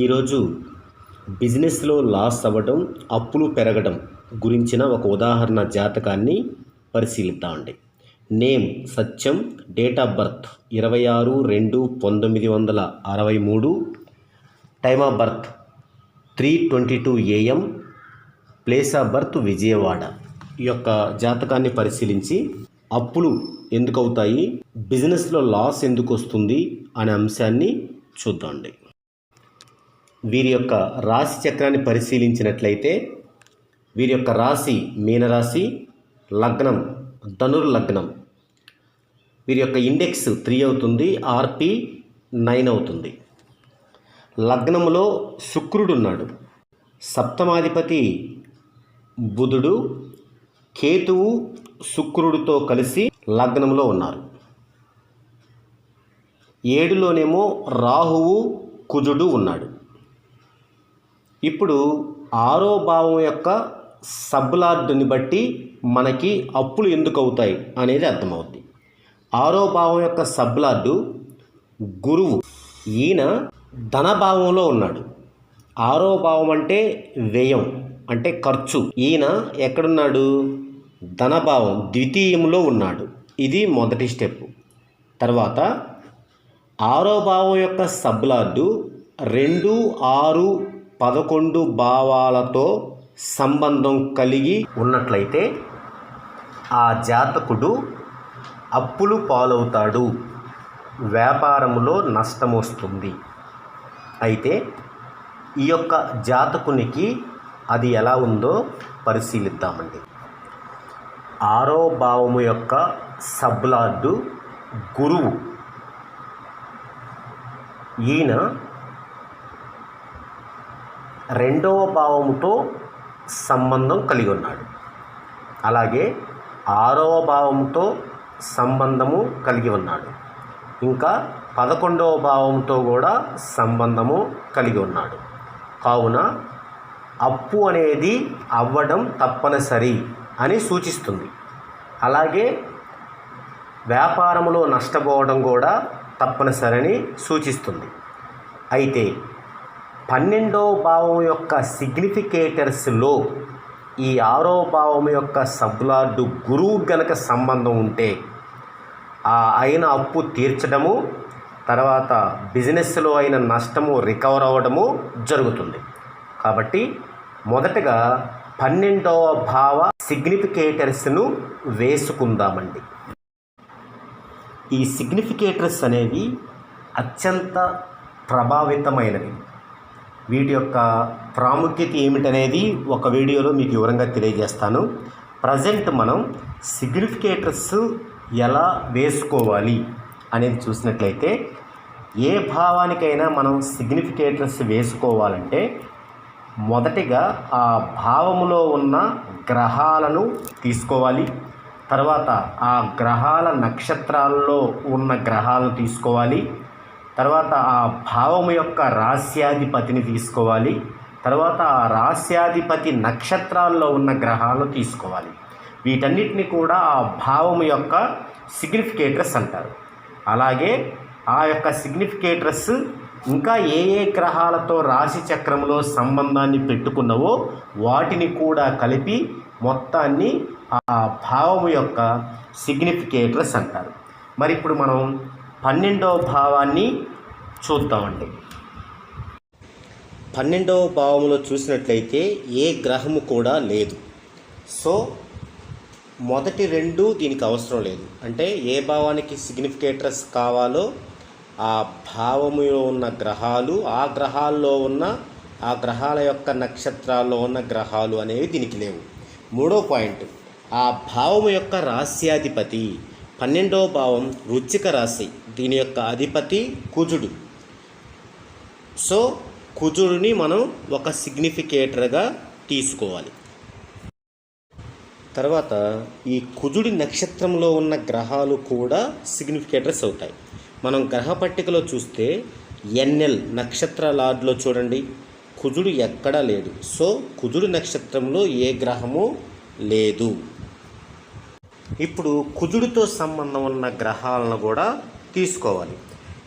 ఈరోజు బిజినెస్లో లాస్ అవ్వడం అప్పులు పెరగడం గురించిన ఒక ఉదాహరణ జాతకాన్ని పరిశీలిద్దామండి. Name Satyam date of birth ఇరవై ఆరు రెండు పంతొమ్మిది వందల అరవై మూడు time of birth three twenty two AM place of birth Vijayawada ఈ యొక్క జాతకాన్ని పరిశీలించి అప్పులు ఎందుకు అవుతాయి బిజినెస్లో లాస్ ఎందుకు వస్తుంది అనే అంశాన్ని చూద్దామండి. వీరి యొక్క రాశి చక్రాన్ని పరిశీలించినట్లయితే వీరి యొక్క రాశి మీనరాశి లగ్నం ధనుర్ లగ్నం. వీరి యొక్క ఇండెక్స్ త్రీ అవుతుంది ఆర్పి నైన్ అవుతుంది. లగ్నంలో శుక్రుడు ఉన్నాడు. సప్తమాధిపతి బుధుడు కేతువు శుక్రుడితో కలిసి లగ్నంలో ఉన్నారు. ఏడులోనేమో రాహువు కుజుడు ఉన్నాడు. ఇప్పుడు ఆరో భావం యొక్క సబ్లార్డ్ని బట్టి మనకి అప్పులు ఎందుకు అవుతాయి అనేది అర్థమవుద్ది. ఆరో భావం యొక్క సబ్లార్డు గురువు ఈయన ధనభావంలో ఉన్నాడు. ఆరో భావం అంటే వ్యయం అంటే ఖర్చు. ఈయన ఎక్కడున్నాడు? ధనభావం ద్వితీయంలో ఉన్నాడు. ఇది మొదటి స్టెప్. తర్వాత ఆరో భావం యొక్క సబ్లార్డు రెండు ఆరు పదకొండు భావాలతో సంబంధం కలిగి ఉన్నట్లయితే ఆ జాతకుడు అప్పులు పాలవుతాడు. వ్యాపారంలో నష్టం వస్తుంది అయితే ఈ యొక్క జాతకునికి అది ఎలా ఉందో పరిశీలిద్దామండి. ఆరో భావము యొక్క సబ్లార్డు గురువు. ఈయన రెండవ భావముతో సంబంధం కలిగి ఉన్నాడు అలాగే ఆరవ భావంతో సంబంధము కలిగి ఉన్నాడు. ఇంకా పదకొండవ భావంతో కూడా సంబంధము కలిగి ఉన్నాడు. కావున అప్పు అనేది అవ్వడం తప్పనిసరి అని సూచిస్తుంది. అలాగే వ్యాపారంలో నష్టపోవడం కూడా తప్పనిసరిని సూచిస్తుంది. అయితే పన్నెండవ భావం యొక్క సిగ్నిఫికేటర్స్లో ఈ ఆరో భావం యొక్క సబ్లార్డు గురువు గనక సంబంధం ఉంటే ఆ అయిన అప్పు తీర్చడము తర్వాత బిజినెస్లో అయిన నష్టము రికవర్ అవ్వడము జరుగుతుంది. కాబట్టి మొదటగా పన్నెండవ భావ సిగ్నిఫికేటర్స్ను వేసుకుందామండి. ఈ సిగ్నిఫికేటర్స్ అనేవి అత్యంత ప్రభావితమైనవి. వీటి యొక్క ప్రాముఖ్యత ఏమిటనేది ఒక వీడియోలో మీకు వివరంగా తెలియజేస్తాను. ప్రజెంట్ మనం సిగ్నిఫికేటర్స్ ఎలా వేసుకోవాలి అనేది చూసినట్లయితే ఏ భావానికైనా మనం సిగ్నిఫికేటర్స్ వేసుకోవాలంటే మొదటిగా ఆ భావములో ఉన్న గ్రహాలను తీసుకోవాలి. తర్వాత ఆ గ్రహాల నక్షత్రాల్లో ఉన్న గ్రహాలను తీసుకోవాలి. తర్వాత ఆ భావము యొక్క రాస్యాధిపతిని తీసుకోవాలి. తర్వాత ఆ రాస్యాధిపతి నక్షత్రాల్లో ఉన్న గ్రహాలను తీసుకోవాలి. వీటన్నిటిని కూడా ఆ భావము యొక్క సిగ్నిఫికేటర్స్ అంటారు. అలాగే ఆ యొక్క సిగ్నిఫికేటర్స్ ఇంకా ఏ ఏ గ్రహాలతో రాశి చక్రంలో సంబంధాన్ని పెట్టుకున్నవో వాటిని కూడా కలిపి మొత్తాన్ని ఆ భావము యొక్క సిగ్నిఫికేటర్స్ అంటారు. మరి ఇప్పుడు మనం పన్నెండవ భావాన్ని చూద్దామండి. పన్నెండవ భావంలో చూసినట్లయితే ఏ గ్రహము కూడా లేదు. సో మొదటి రెండు దీనికి అవసరం లేదు. అంటే ఏ భావానికి సిగ్నిఫికేటర్స్ కావాలో ఆ భావములో ఉన్న గ్రహాలు ఆ గ్రహాల్లో ఉన్న ఆ గ్రహాల యొక్క నక్షత్రాల్లో ఉన్న గ్రహాలు అనేవి దీనికి లేవు. మూడో పాయింట్ ఆ భావము యొక్క రాస్యాధిపతి పన్నెండవ భావం వృచ్చిక రాశి. దీని యొక్క అధిపతి కుజుడు. సో కుజుడిని మనం ఒక సిగ్నిఫికేటర్గా తీసుకోవాలి. తర్వాత ఈ కుజుడి నక్షత్రంలో ఉన్న గ్రహాలు కూడా సిగ్నిఫికేటర్స్ అవుతాయి. మనం గ్రహ పట్టికలో చూస్తే ఎన్ఎల్ నక్షత్ర లార్డ్లో చూడండి. కుజుడు ఎక్కడా లేడు సో కుజుడి నక్షత్రంలో ఏ గ్రహము లేదు. ఇప్పుడు కుజుడితో సంబంధం ఉన్న గ్రహాలను కూడా తీసుకోవాలి.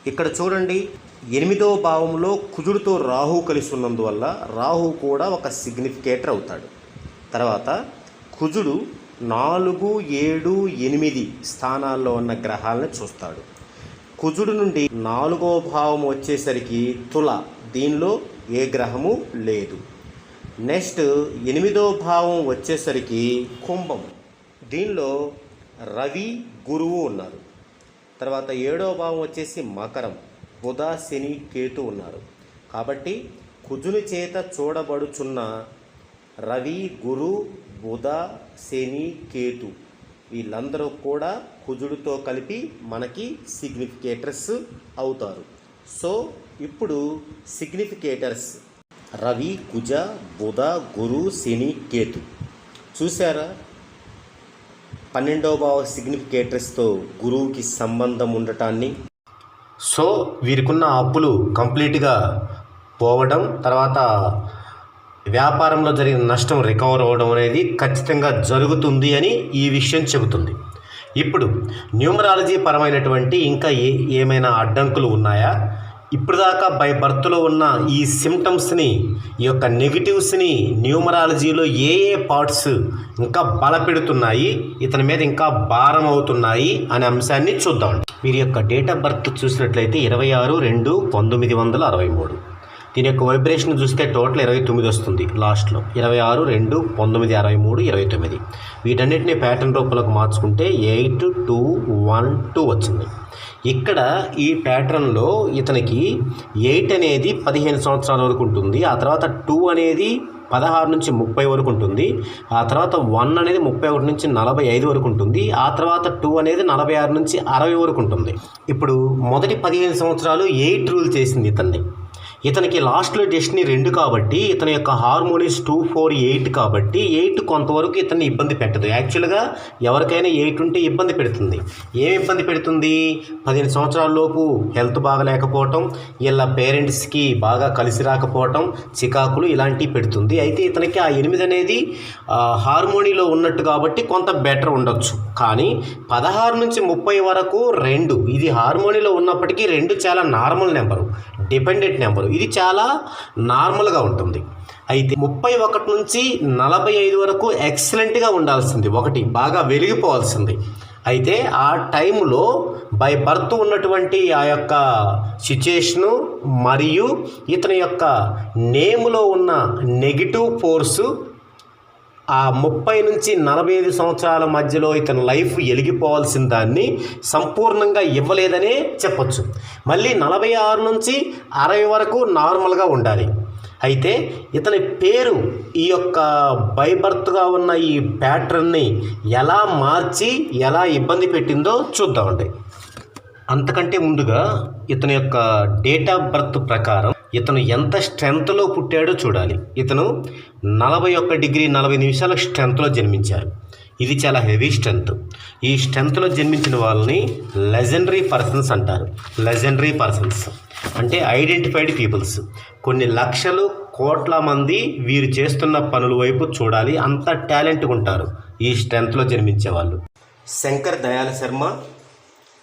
ఇక్కడ చూడండి ఎనిమిదో భావంలో కుజుడితో రాహు కలిసి ఉన్నందువల్ల రాహు కూడా ఒక సిగ్నిఫికేటర్ అవుతాడు. తర్వాత కుజుడు నాలుగు ఏడు ఎనిమిది స్థానాల్లో ఉన్న గ్రహాలను చూస్తాడు. కుజుడు నుండి నాలుగో భావం వచ్చేసరికి తుల దీనిలో ఏ గ్రహము లేదు. నెక్స్ట్ ఎనిమిదో భావం వచ్చేసరికి కుంభం దీనిలో రవి గురువు ఉన్నారు. తర్వాత ఏడో భావం వచ్చేసి మకరం. బుధ శని కేతు ఉన్నారు. కాబట్టి కుజుని చేత చూడబడుచున్న రవి గురు బుధ శని కేతు వీళ్ళందరూ కూడా కుజుడితో కలిపి మనకి సిగ్నిఫికేటర్స్ అవుతారు. సో ఇప్పుడు సిగ్నిఫికేటర్స్ రవి కుజ బుధ గురు శని కేతు చూసారా పన్నెండవ భావ సిగ్నిఫికేటర్స్తో గురువుకి సంబంధం ఉండటాన్ని సో వీరికున్న అప్పులు కంప్లీట్గా పోవడం తర్వాత వ్యాపారంలో జరిగిన నష్టం రికవర్ అవ్వడం అనేది ఖచ్చితంగా జరుగుతుంది అని ఈ విషయం చెబుతుంది. ఇప్పుడు న్యూమరాలజీ పరమైనటువంటి ఇంకా ఏ ఏమైనా అడ్డంకులు ఉన్నాయా? ఇప్పుడు దాకా బై బర్త్లో ఉన్న ఈ సిమ్టమ్స్ని ఈ యొక్క నెగిటివ్స్ని న్యూమరాలజీలో ఏ ఏ పార్ట్స్ ఇంకా బలపెడుతున్నాయి ఇతని మీద ఇంకా భారం అవుతున్నాయి అనే అంశాన్ని చూద్దాం వీరి యొక్క డేట్ ఆఫ్ బర్త్ చూసినట్లయితే ఇరవై ఆరు రెండు పంతొమ్మిది వందల అరవై మూడు. దీని యొక్క వైబ్రేషన్ చూస్తే టోటల్ ఇరవై తొమ్మిది వస్తుంది. లాస్ట్లో ఇరవై ఆరు రెండు పంతొమ్మిది అరవై మూడు ఇరవై తొమ్మిది. వీటన్నిటిని ప్యాటర్న్ రూపంలోకి మార్చుకుంటే ఎయిట్ టూ వన్ టూ వచ్చింది. ఇక్కడ ఈ ప్యాటర్న్లో ఇతనికి ఎయిట్ అనేది పదిహేను సంవత్సరాల వరకు ఉంటుంది. ఆ తర్వాత టూ అనేది పదహారు నుంచి ముప్పై వరకు ఉంటుంది. ఆ తర్వాత వన్ అనేది ముప్పై ఒకటి నుంచి నలభై ఐదు వరకు ఉంటుంది. ఆ తర్వాత టూ అనేది నలభై ఆరు నుంచి అరవై వరకు ఉంటుంది. ఇప్పుడు మొదటి పదిహేను సంవత్సరాలు ఎయిట్ రూల్ చేసింది ఇతన్ని. ఇతనికి లాస్ట్లో డెస్టినీ రెండు కాబట్టి ఇతని యొక్క హార్మోనిస్ టూ ఫోర్ ఎయిట్ కాబట్టి ఎయిట్ కొంతవరకు ఇతన్ని ఇబ్బంది పెట్టదు. యాక్చువల్గా ఎవరికైనా ఎయిట్ ఉంటే ఇబ్బంది పెడుతుంది. ఏం ఇబ్బంది పెడుతుంది? పదిహేను సంవత్సరాలలోపు హెల్త్ హెల్త్ బాగలేకపోవటం వీళ్ళ పేరెంట్స్కి బాగా కలిసి రాకపోవటం చికాకులు ఇలాంటివి పెడుతుంది. అయితే ఇతనికి ఆ ఎనిమిది అనేది హార్మోనీలో ఉన్నట్టు కాబట్టి కొంత బెటర్ ఉండొచ్చు. కానీ పదహారు నుంచి ముప్పై వరకు రెండు. ఇది హార్మోనీలో ఉన్నప్పటికీ రెండు చాలా నార్మల్ నెంబరు డిపెండెంట్ నెంబరు. ఇది చాలా నార్మల్గా ఉంటుంది. అయితే ముప్పై ఒకటి నుంచి నలభై ఐదు వరకు ఎక్సలెంట్గా ఉండాల్సింది. ఒకటి బాగా వెలిగిపోవాల్సింది. అయితే ఆ టైంలో బై బర్త్ ఉన్నటువంటి ఆ యొక్క సిచ్యుయేషను మరియు ఇతని యొక్క నేములో ఉన్న నెగిటివ్ ఫోర్సు ఆ ముప్పై నుంచి నలభై ఐదు సంవత్సరాల మధ్యలో ఇతని లైఫ్ ఎలిగిపోవాల్సిన దాన్ని సంపూర్ణంగా ఇవ్వలేదనే చెప్పచ్చు. మళ్ళీ నలభై ఆరు నుంచి అరవై వరకు నార్మల్గా ఉండాలి. అయితే ఇతని పేరు ఈ యొక్క బైబర్త్గా ఉన్న ఈ ప్యాటర్న్ని ఎలా మార్చి ఎలా ఇబ్బంది పెట్టిందో చూద్దామండి. అంతకంటే ముందుగా ఇతని యొక్క డేట్ ఆఫ్ బర్త్ ప్రకారం ఇతను ఎంత స్ట్రెంత్లో పుట్టాడో చూడాలి. ఇతను నలభై ఒక్క డిగ్రీ నలభై నిమిషాల స్ట్రెంత్లో జన్మించారు. ఇది చాలా హెవీ స్ట్రెంత్ ఈ స్ట్రెంత్లో జన్మించిన వాళ్ళని లెజెండరీ పర్సన్స్ అంటారు. లెజెండరీ పర్సన్స్ అంటే ఐడెంటిఫైడ్ పీపుల్స్ కొన్ని లక్షలు కోట్ల మంది వీరు చేస్తున్న పనుల వైపు చూడాలి. అంత టాలెంట్గా ఉంటారు ఈ స్ట్రెంత్లో జన్మించే వాళ్ళు. Shankar Dayal Sharma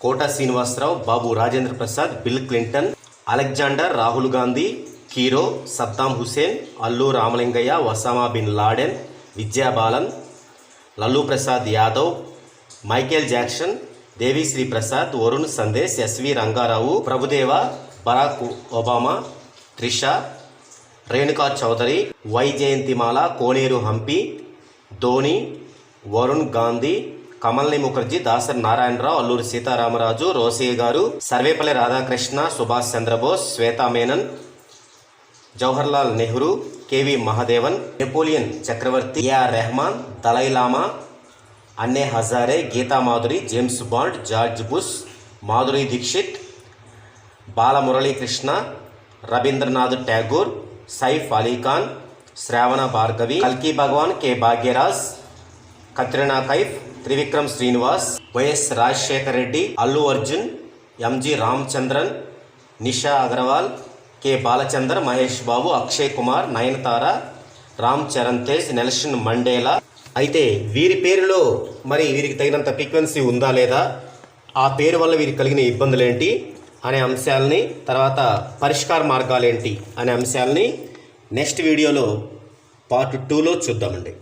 Kota Srinivasa Rao Babu Rajendra Prasad Bill Clinton Alexander Rahul Gandhi Cheiro Saddam Hussein Allu Ramalingaiah Osama bin Laden Vidya Balan Lalu Prasad Yadav Michael Jackson Devi Sri Prasad Varun Sandesh S V Ranga Rao Prabhu Deva Barack Obama Trisha Renuka Chowdhury Y Jayanthimala Koneru Humpy Dhoni Varun Gandhi కమల్ని Mukherjee Dasari Narayana Rao Alluri Sitarama Raju Rosaiah garu Sarvepalli Radhakrishna Subhash Chandra Bose Shweta Menon Jawaharlal Nehru K V Mahadevan Napoleon Chakravarthy A R Rahman Dalai Lama Anna Hazare Geetha Madhuri James Bond George Bush Madhuri Dixit Balamuralikrishna Rabindranath Tagore Saif Ali Khan Sravana Bhargavi కల్కి Bhagavan K Bhagyaraj Katrina Kaif Trivikram Srinivas Y S Rajasekhar Reddy Allu Arjun M G Ramachandran Nisha Agarwal K Balachander Mahesh Babu Akshay Kumar Nayanthara Ram Charan Tej Nelson Mandela. అయితే వీరి పేరులో మరి వీరికి తగినంత frequency ఉందా లేదా? ఆ పేరు వల్ల వీరికి కలిగిన ఇబ్బందులు ఏంటి అనే అంశాలని తర్వాత పరిష్కార మార్గాలు ఏంటి అనే అంశాలని నెక్స్ట్ వీడియోలో పార్ట్ టూలో చూద్దామండి.